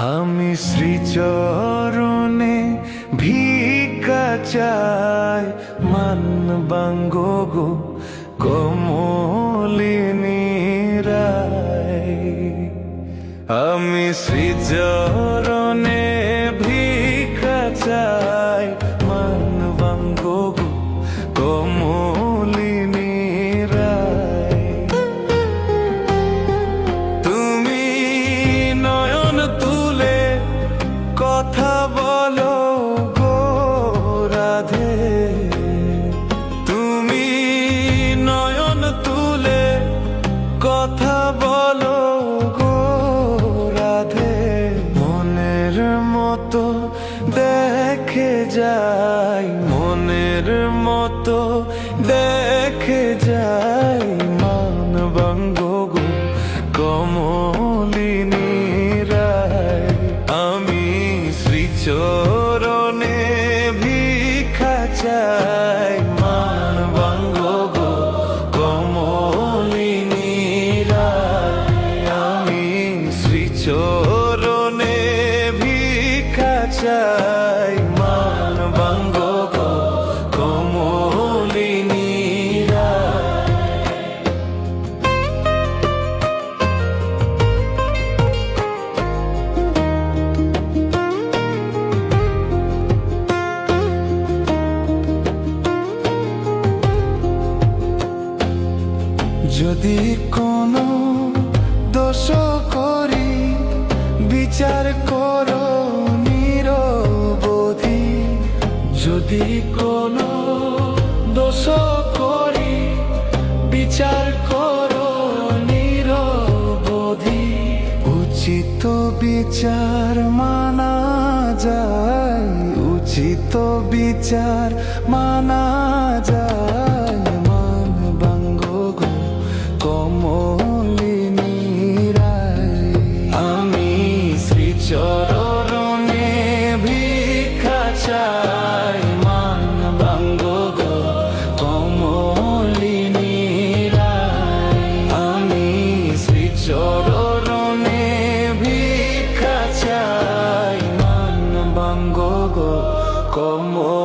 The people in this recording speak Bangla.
আমি শ্রীচরণে ভিকা চাই মান বাঙ্গ গো কমলিনী রায়। আমি শ্রীচরণে যাই, মনের মতো দেখে যাই, মান বাঙ্গ গো, কমলিনী রায়। আমি শ্রীচরণে ভিক্ষা চাই, মান বাঙ্গ গো, কমলিনী রায়। আমি শ্রীচরণে ভিক্ষা চাই যদি কোনো দোষ করি বিচার করো। যদি কোনো দোষ করি, বিচার করো নিরবধি। উচিত বিচার মানা যায়, উচিত বিচার মানা যায়। como